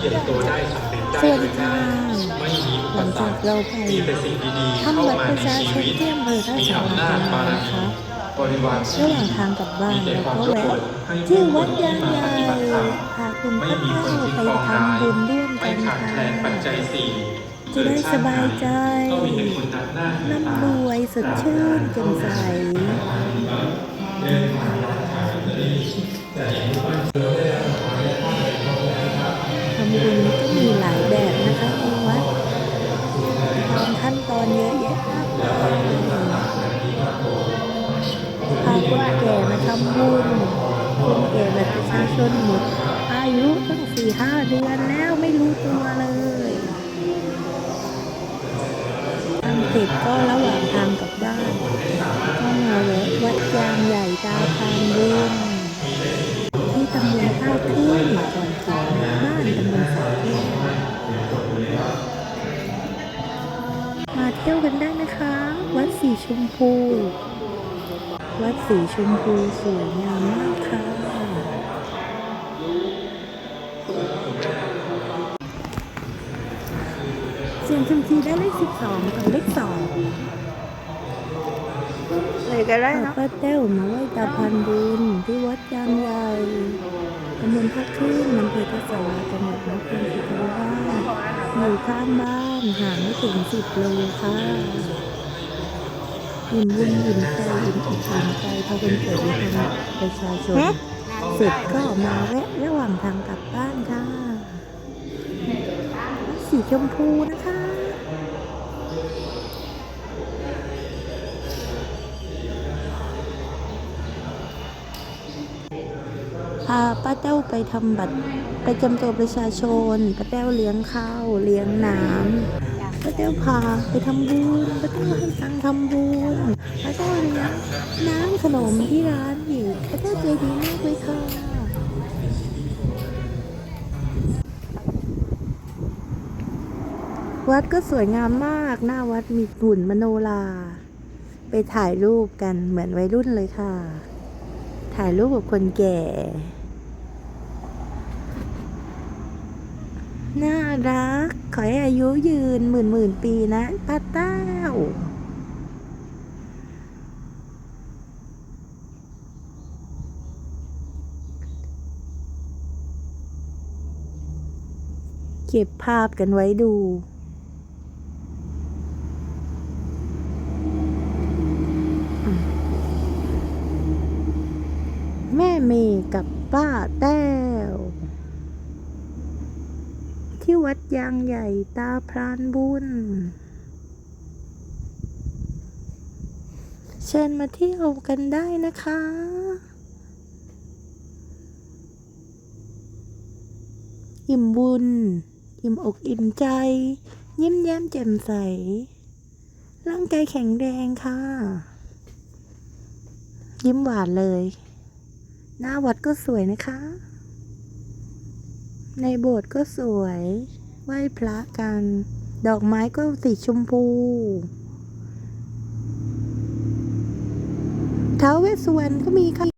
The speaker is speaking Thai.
เก็บตัวได้สำเร็จได้สวัสดีค่ะไม่มีหลังจากเราไปมีแต่สิ่งดีๆทำบัตรประชาชีชนวิตที่อำเภอท่ามีสาอำนาราจบารนะคะบริวารระหว่างทางกลับบ้านเราก็แวะที่วัดยางใหญ่พาคุณไม่ป้านไปทำบุญร่วมไม่กันค่ะแคลนปัจจัยสี่จะได้สบายใจก็มีแต่คนตัดหน้าถือตาร่ำรวยสดชื่นแจ่มใสำขั้นตอนเยอะแยะมาพาคนแก่มาทำบุญคนแก่แบบประชาชนหมด อายุตั้งสี่ห้าเดือนแล้วไม่รู้ตัวเลยทำเสร็จก็ระหว่างทางกลับบ้าน ก็มาแวะวัดยางใหญ่ตาพานบุญที่ มาเที่ยวกันได้นะคะ วัดสีชมพู วัดสีชมพูสวยงามมากค่ะ เสียงชมทีได้เลขสิบสองกับเลขสองเลยก็ได้พาเนาะป้าแต้วมาไหว้ตาพันบุญที่วัดยางใหญ่ตำบลพักขึ้นอำเภอทัศวาจังหวัดน อยู่ข้างบ้านห่างไม่ถึงสิบโลค่ะอิ่มบุญอิ่มใจอิ่มอกอิ่มใจพาคนเกิดในทางประชาชนเสร็จก็มาแวะระหว่างทางกลับบ้านค่ะ สีชมพูนะคะ พาป้าเต้าไปทำบัตรไปจำตัวประชาชนป้าเต้าเลี้ยงข้าวเลี้ยงน้ำป้าเต้าพาไปทำบุญป้าเต้าให้ตังทำบุญป้าเต้าเลี้ยงน้ำขนมที่ร้านอยู่ป้าเต้าใจดีมากเลยค่ะวัดก็สวยงามมากหน้าวัดมีหุ่นมโนราไปถ่ายรูปกันเหมือนวัยรุ่นเลยค่ะ ถ่ายรูปกับคนแก่ น่ารัก ขอให้อายุยืนหมื่นหมื่นปีนะป้าเต้า เก็บภาพกันไว้ดูแม่เมย์กับป้าแต้ว ที่วัดยางใหญ่ตาพรานบุญ เชิญมาเที่ยวกันได้นะคะ อิ่มบุญ อิ่มอกอิ่มใจ ยิ้มแย้มแจ่มใส ร่างกายแข็งแรงค่ะ ยิ้มหวานเลย หน้าวัดก็สวยนะคะ ในโบสถ์ก็สวย ไหว้พระกัน ดอกไม้ก็สีชมพูท้าวเวสสุวรรณก็มีค่ะ